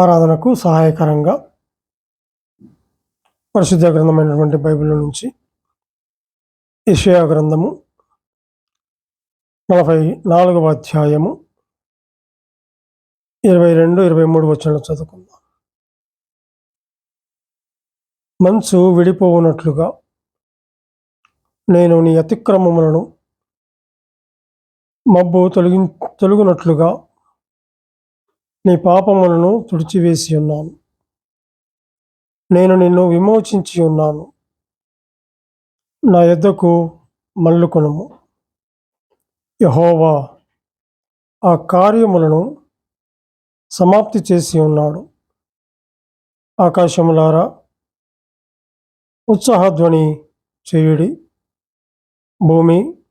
ఆరాధనకు సహాయకరంగా పరిశుద్ధ గ్రంథమైనటువంటి బైబిల్ నుంచి ఇషయా గ్రంథము నలభై నాలుగవ అధ్యాయము ఇరవై రెండు ఇరవై మూడు వచనాలు చదువుకుందాం. మంచు విడిపోవునట్లుగా నేను నీ అతిక్రమములను మబ్బు తొలగి తొలగినట్లుగా నీ పాపములను తుడిచివేసి ఉన్నాను. నేను నిన్ను విమోచించి ఉన్నాను. నా ఎద్దకు మల్లుకొనుము యహోవా ఆ కార్యములను సమాప్తి చేసి ఉన్నాడు. ఆకాశములారా ఉత్సాహధ్వని చేయుడి. భూమి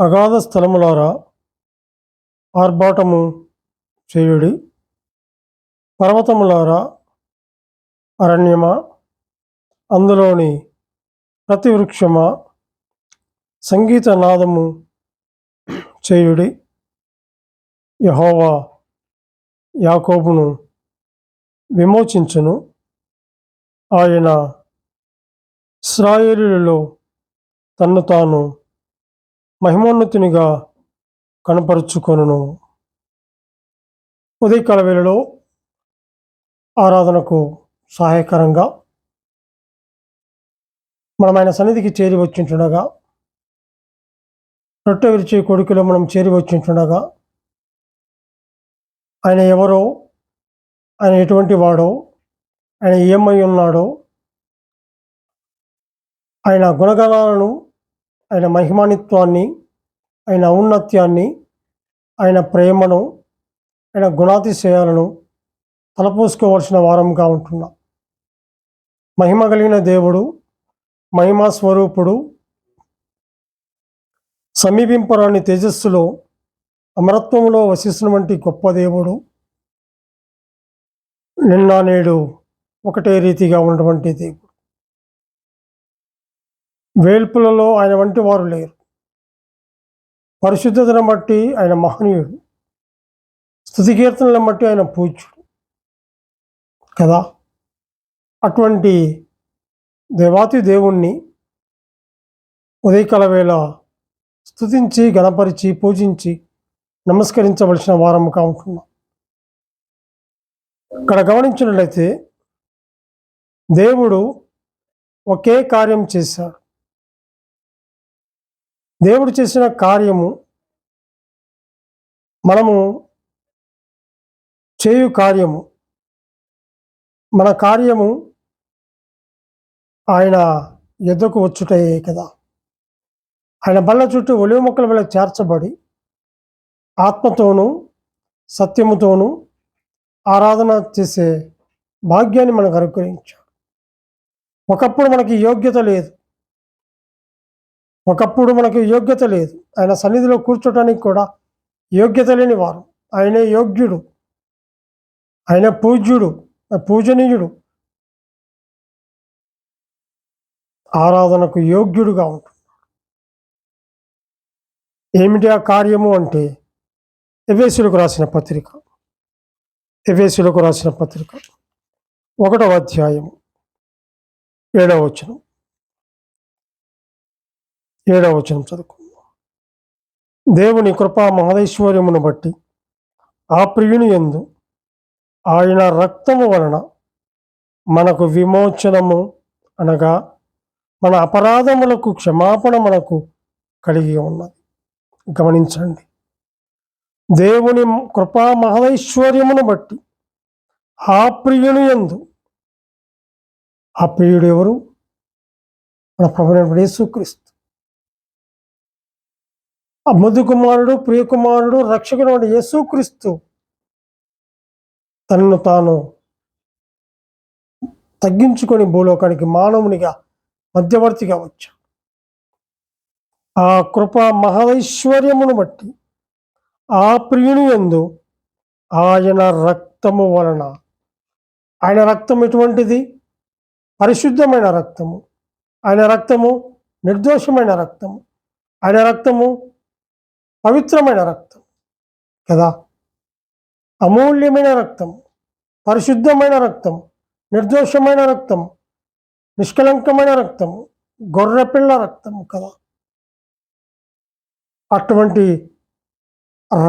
అగాధ స్థలములారా ఆర్భాటము చేయుడి. పర్వతములారా అరణ్యమా అందులోని ప్రతి వృక్షమా సంగీత నాదము చేయుడి. యహోవా యాకోబును విమోచించును. ఆయన ఇస్రాయేలులలో తన్ను తాను మహిమోన్నతునిగా కనపరుచుకొనును. ఉదయకాల వేళలో ఆరాధనకు సహాయకరంగా మనం ఆయన సన్నిధికి చేరి వచ్చింటుండగా రొట్టె విరిచే కొడుకులో మనం చేరి వచ్చింటుండగా ఆయన ఎవరో ఆయన ఎటువంటి వాడో ఆయన ఏమై ఉన్నాడో ఆయన గుణగణాలను ఆయన మహిమానిత్వాన్ని ఆయన ఔన్నత్యాన్ని ఆయన ప్రేమను ఆయన గుణాతిశయాలను తలపోసుకోవాల్సిన వారంగా ఉంటున్నాం. మహిమ కలిగిన దేవుడు మహిమా స్వరూపుడు సమీపింపరాని తేజస్సులో అమరత్వంలో వసిస్తున్నటువంటి గొప్ప దేవుడు నిన్న నేడు ఒకటే రీతిగా ఉన్నటువంటి దేవుడు. వేల్పులలో ఆయన వంటి వారు లేరు. పరిశుద్ధతను బట్టి ఆయన మహనీయుడు. స్థుతి కీర్తనలను బట్టి ఆయన పూజ్యుడు. కదా? అటువంటి దేవాతి దేవుణ్ణి ఉదయకాల వేళ స్థుతించి గణపరిచి పూజించి నమస్కరించవలసిన వారముగా ఉంటున్నాం ఇక్కడ గమనించినట్లయితే దేవుడు ఒకే కార్యం చేశాడు. దేవుడు చేసిన కార్యము మనము చేయు కార్యము. మన కార్యము ఆయన ఎద్దకు వచ్చుటే కదా. ఆయన బల్ల చుట్టూ ఒలివ మొక్కల వల్ల చేర్చబడి ఆత్మతోనూ సత్యముతోనూ ఆరాధన చేసే భాగ్యాన్ని మనకు అనుగ్రహించాడు. ఒకప్పుడు మనకి యోగ్యత లేదు. ఒకప్పుడు మనకి యోగ్యత లేదు. ఆయన సన్నిధిలో కూర్చోటానికి కూడా యోగ్యత లేని వారు. ఆయనే యోగ్యుడు. ఆయన పూజ్యుడు పూజనీయుడు. ఆరాధనకు యోగ్యుడుగా ఉంటుంది ఏమిటి ఆ కార్యము అంటే? ఎవేసులకు రాసిన పత్రిక. ఎవేసులకు రాసిన పత్రిక. ఒకటవ అధ్యాయము. ఏడవ వచనం. ఏడవ వచనం చదువుకుందాం. దేవుని కృపా మహదైశ్వర్యమును బట్టి ఆ ప్రియుని ఎందు ఆయన రక్తము వలన మనకు విమోచనము అనగా మన అపరాధములకు క్షమాపణ మనకు కలిగి ఉన్నది. గమనించండి. దేవుని కృపా మహదైశ్వర్యమును బట్టి ఆ ప్రియుని ఎందు ఆ ప్రియుడు ఎవరు? మన ప్రభుత్వ యేసుక్రీస్తు ఆ ముద్దు కుమారుడు ప్రియకుమారుడు రక్షకుడు యేసుక్రీస్తు తనను తాను తగ్గించుకొని భూలోకానికి మానవునిగా మధ్యవర్తిగా వచ్చాడు. ఆ కృప మహదైశ్వర్యమును బట్టి ఆ ప్రియుని ఎందు ఆయన రక్తము వలన ఆయన రక్తం ఎటువంటిది? పరిశుద్ధమైన రక్తము. ఆయన రక్తము నిర్దోషమైన రక్తము. ఆయన రక్తము పవిత్రమైన రక్తం కదా? అమూల్యమైన రక్తం పరిశుద్ధమైన రక్తం నిర్దోషమైన రక్తం నిష్కలంకమైన రక్తం గొర్రెపిల్ల రక్తం కదా. అటువంటి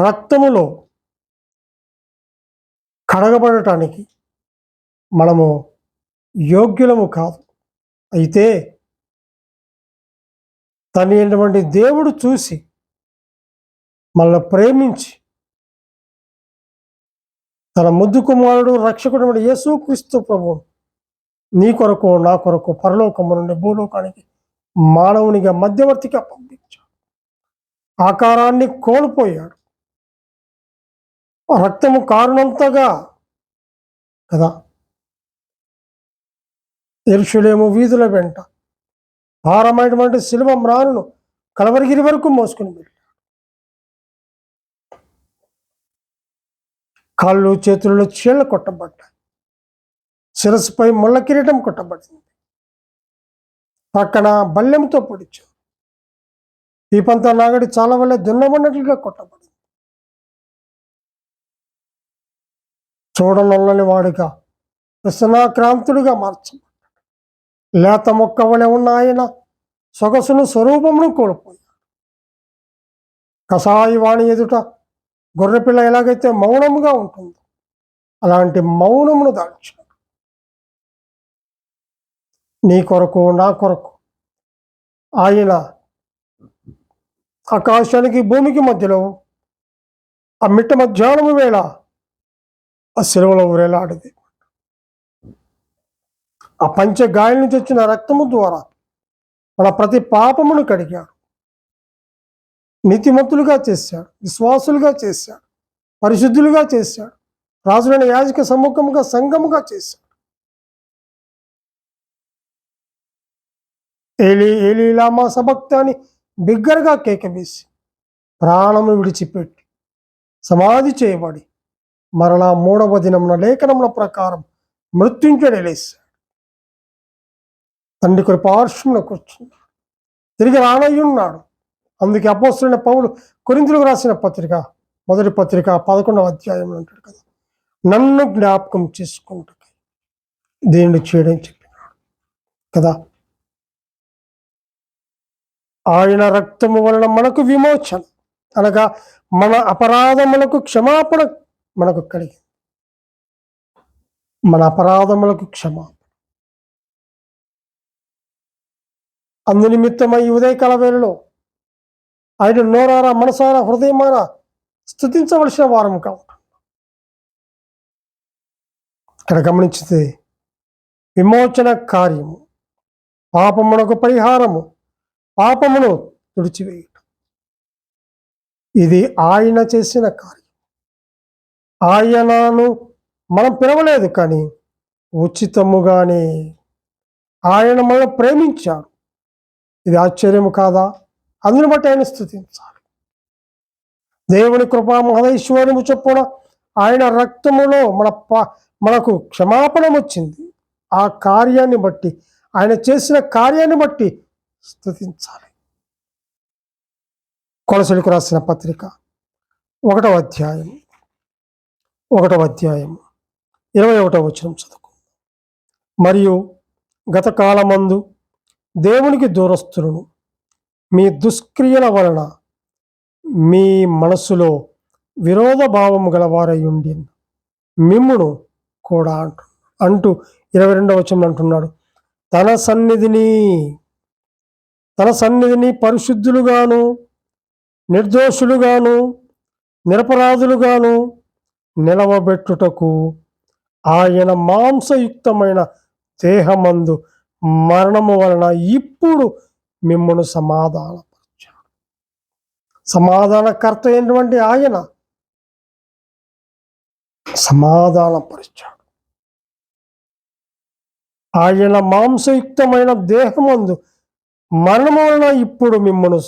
రక్తములో కడగబడటానికి మనము యోగ్యులము కాదు. అయితే తన ఎటువంటి దేవుడు చూసి మనల్ని ప్రేమించి తన ముద్దు కుమారుడు రక్షకుడు యేసు క్రీస్తు ప్రభు నీ కొరకు నా కొరకు పరలోకము నుండి భూలోకానికి మానవునిగా మధ్యవర్తిగా పంపించాడు. ఆకారాన్ని కోల్పోయాడు. రక్తము కారణంతగా కదా? ఎరుషులేము వీధుల వెంట భారమైనటువంటి శిలువ మ్రాను కలవరిగిరి వరకు మోసుకుని వెళ్ళాడు. కాళ్ళు చేతుల్లో చీళ్ళ కొట్టబడ్డాయి. శిరస్సుపై ముళ్ళ కిరీటం కొట్టబడింది. పక్కన బల్లెంతో పొడిచారు. దీపంతా నాగడి చాలా వల్ల దున్నబడినట్లుగా కొట్టబడింది. చూడనొల్లని వాడుగా వ్యసనాక్రాంతుడిగా మార్చబడ్డాడు. లేత మొక్క వలె ఉన్న ఆయన సొగసును స్వరూపమును కోల్పోయాడు. కషాయి వాణి ఎదుట గొర్రెపిల్ల ఎలాగైతే మౌనముగా ఉంటుందో అలాంటి మౌనమును దాల్చాడు. నీ కొరకు నా కొరకు ఆయన ఆకాశానికి భూమికి మధ్యలో ఆ మిట్ట మధ్యాహ్నము వేళ ఆ సెలవులో వేలాడింది ఆ పంచ గాయల నుంచి వచ్చిన రక్తము ద్వారా మన ప్రతి పాపమును కడిగాడు. నీతిమంతులుగా చేశాడు విశ్వాసులుగా చేశాడు పరిశుద్ధులుగా చేశాడు రాజులైన యాజక సముఖముగా సంఘముగా చేశాడు ఏలి ఏలి లామా సభక్త అని బిగ్గరగా కేక వేసి ప్రాణము విడిచిపెట్టి సమాధి చేయబడి మరలా మూడవ దినమున లేఖనముల ప్రకారం మృత్యుంచడలేశాడు తండ్రి కృప పార్శ్వమున తిరిగి రానయ్యున్నాడు. అందుకే అపోస్తున్న పౌలు కొరింతలు రాసిన పత్రిక మొదటి పత్రిక పదకొండవ అధ్యాయంలో ఉంటాడు కదా. నన్ను జ్ఞాపకం చేసుకుంటూ దేవుడు చేయడం చెప్పినాడు కదా. ఆయన రక్తము వలన మనకు విమోచన అనగా మన అపరాధములకు క్షమాపణ మనకు కలిగింది. మన అపరాధములకు క్షమాపణ. అందు నిమిత్తమై ఉదయకాల వేళలో ఆయన నోరారా మనసారా హృదయమాన స్థుతించవలసిన వారం కావుట. ఇక్కడ గమనించితే విమోచన కార్యము. పాపమునకు పరిహారము. పాపమును తుడిచివేయటం. ఇది ఆయన చేసిన కార్యం. ఆయనను మనం పిలవలేదు కానీ ఉచితముగానే ఆయన మనం ప్రేమించాడు. ఇది ఆశ్చర్యము కాదా? అందుని బట్టి ఆయన స్థుతించాలి. దేవుని కృపా మహదైశ్వర్యము చొప్పున ఆయన రక్తములో మన పా మనకు క్షమాపణ వచ్చింది. ఆ కార్యాన్ని బట్టి ఆయన చేసిన కార్యాన్ని బట్టి స్థుతించాలి. కొలసలకు రాసిన పత్రిక ఒకటవ అధ్యాయం ఒకటవ అధ్యాయం ఇరవై ఒకటవ వచనం చదువుకు మరియు గత కాలమందు దేవునికి దూరస్తులను మీ దుష్క్రియల వలన మీ మనస్సులో విరోధ భావం గలవారై ఉండి మిమ్మును కూడా అంటు అంటూ ఇరవై రెండవ వచనం అంటున్నాడు. తన సన్నిధిని తన సన్నిధిని పరిశుద్ధులుగాను నిర్దోషులుగాను నిరపరాధులుగాను నిలవబెట్టుటకు ఆయన మాంసయుక్తమైన దేహమందు మరణము వలన ఇప్పుడు మిమ్మను సమాధానపరిచాడు. సమాధానకర్త అయినటువంటి ఆయన సమాధానపరిచాడు. ఆయన మాంసయుక్తమైన దేహమందు మరణము వలన ఇప్పుడు మిమ్మను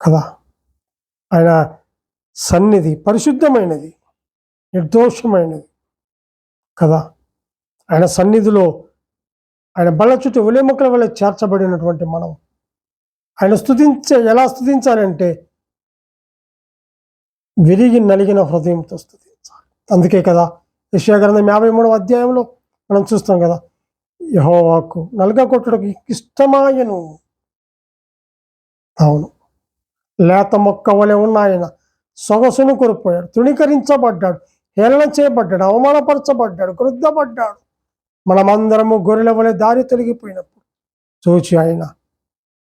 కదా? ఆయన సన్నిధి పరిశుద్ధమైనది నిర్దోషమైనది కదా? ఆయన సన్నిధిలో ఆయన బల్ల చుట్టూ ఉలేముకల వల్ల చేర్చబడినటువంటి మనం. ఆయన స్థుతించే ఎలా స్థుతించాలంటే విరిగి నలిగిన హృదయంతో స్థుతించాలి అందుకే కదా విషయగ్రంథం యాభై మూడవ అధ్యాయంలో మనం చూస్తాం కదా యహోవాకు నలుగ కొట్టుటకు ఇష్టమాయను. అవును. లేత మొక్క వలె ఉన్న ఆయన సొగసును కోల్పోయాడు తృణీకరించబడ్డాడు హేళన చేయబడ్డాడు అవమానపరచబడ్డాడు క్రుద్ధపడ్డాడు మనమందరము గొర్రెల వలె దారి తొలగిపోయినప్పుడు చూచి ఆయన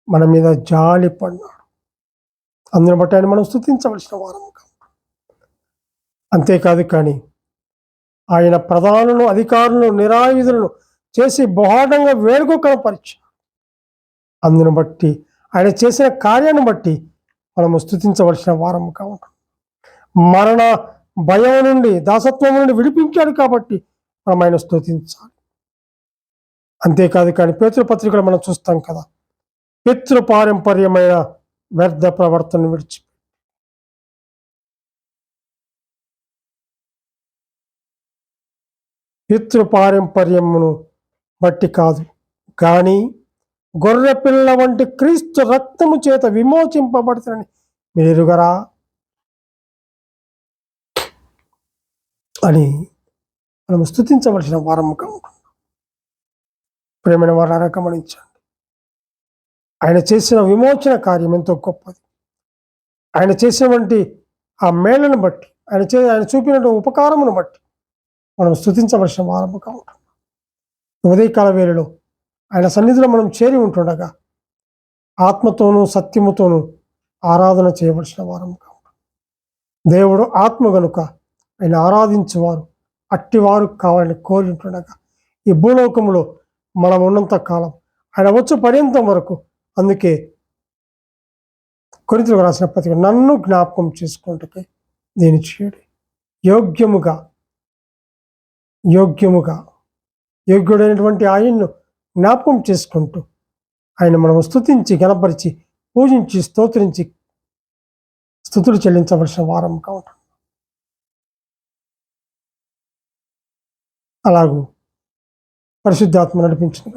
మన మీద జాలి పడినాడు అందుని బట్టి ఆయన మనం స్థుతించవలసిన వారం కాదు. అంతేకాదు కానీ ఆయన ప్రధానులను అధికారులను నిరాయుధులను చేసి బహాటంగా వేడుక కనపరిచాడు అందును బట్టి ఆయన చేసిన కార్యాన్ని బట్టి మనము స్థుతించవలసిన వారము కావు మరణ భయం నుండి దాసత్వం నుండి విడిపించాడు కాబట్టి మనం ఆయన స్థుతించాలి. అంతేకాదు కానీ పేతృపత్రికలు మనం చూస్తాం కదా. పితృ పారంపర్యమైన వ్యర్థ ప్రవర్తన విడిచి పితృ పారంపర్యమును బట్టి కాదు. కానీ గొర్రె పిల్ల వంటి క్రీస్తు రక్తము చేత విమోచింపబడుతుందని మీరు అని మనం స్థుతించవలసిన వారం ఉంటుంది ప్రేమైన వారు గమనించండి ఆయన చేసిన విమోచన కార్యం ఎంతో గొప్పది. ఆయన చేసినటువంటి ఆ మేళను బట్టి ఆయన చే ఆయన చూపినటువంటి ఉపకారమును బట్టి మనం స్థుతించవలసిన వారముగా ఉంటున్నాం. ఉదయకాల వేళలో ఆయన సన్నిధిలో మనం చేరి ఉంటుండగా ఆత్మతోనూ సత్యముతోనూ ఆరాధన చేయవలసిన వారముగా ఉంటుంది దేవుడు ఆత్మ గనుక ఆయన ఆరాధించేవారు అట్టివారు కావాలని కోరి ఉంటుండగా ఈ భూలోకంలో మనం ఉన్నంత కాలం. ఆయన వచ్చి పడేంత వరకు. అందుకే కొరితలకు రాసిన పత్రిక నన్ను జ్ఞాపకం చేసుకుంటే దీని చేయడు. యోగ్యముగా యోగ్యముగా యోగ్యుడైనటువంటి ఆయన్ను జ్ఞాపకం చేసుకుంటూ ఆయన మనం స్తుతించి గణపరిచి పూజించి స్తోత్రించి స్థుతులు చెల్లించవలసిన వారం కావటం అలాగూ పరిశుద్ధాత్మ నడిపించిన